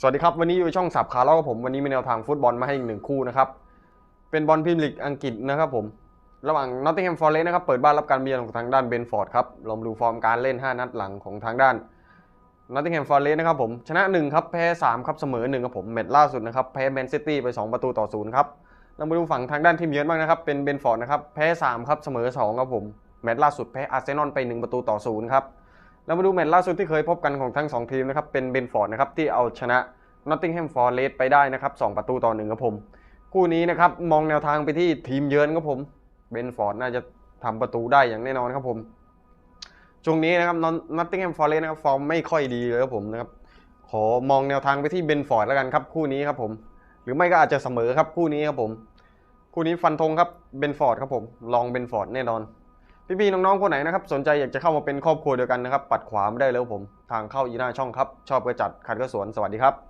สวัสดีครับ วันนี้อยู่ช่องสับขาเล่ากับผมวันนี้มีแนวทางฟุตบอลมาให้อีกหนึ่งคู่นะครับเป็นบอลพรีเมียร์ลีกอังกฤษนะครับผมระหว่างนอตติงแฮมฟอร์เรสต์นะครับเปิดบ้านรับการเยือนของทางด้านเบนฟอร์ดครับเรามาดูฟอร์มการเล่น 5 นัดหลังของทางด้านนอตติงแฮมฟอร์เรสต์นะครับผมชนะ 1 ครับ แพ้ 3 ครับเสมอ 1 ครับผมแมตช์ล่าสุดนะครับแพ้แมนซิตี้ไป 2 ประตูต่อ0ครับเรามาดูฝั่งทางด้านทีมเยือนบ้างนะครับเป็นเบนฟอร์ดนะครับแพ้ 3 ครับเสมอ 2 ครับผมแมตช์ล่าสุดแพ้อาร์เซนอลไป 1 ประตูต่อ0ครับ เรามาดูแมตช์ล่าสุดที่เคยพบกันของทั้ง 2 ทีมนะครับ เป็นเบนฟอร์ดนะครับที่เอาชนะนอตติงแฮมฟอร์เรสไปได้นะครับ2ประตูต่อ1ครับผม คู่นี้นะครับมองแนวทางไปที่ทีมเยือนครับผมเบนฟอร์ดน่าจะทำประตูได้อย่างแน่นอนครับผมช่วงนี้นะครับนอตติงแฮมฟอร์เรสนะครับฟอร์มไม่ค่อยดีเลยครับผมนะครับขอมองแนวทางไปที่เบนฟอร์ดแล้วกันครับคู่นี้ครับผม หรือไม่ก็อาจจะเสมอครับคู่นี้ครับผม คู่นี้ฟันธงครับเบนฟอร์ดครับผมลองเบนฟอร์ดแน่นอน พี่ๆน้องๆคนไหนนะครับสนใจอยากจะเข้ามาเป็นครอบครัวเดียวกันนะครับปัดขวาไม่ได้แล้วผม ทางเข้าอีหน้าช่องครับ ชอบก็จัดขัดก็สวนสวัสดีครับ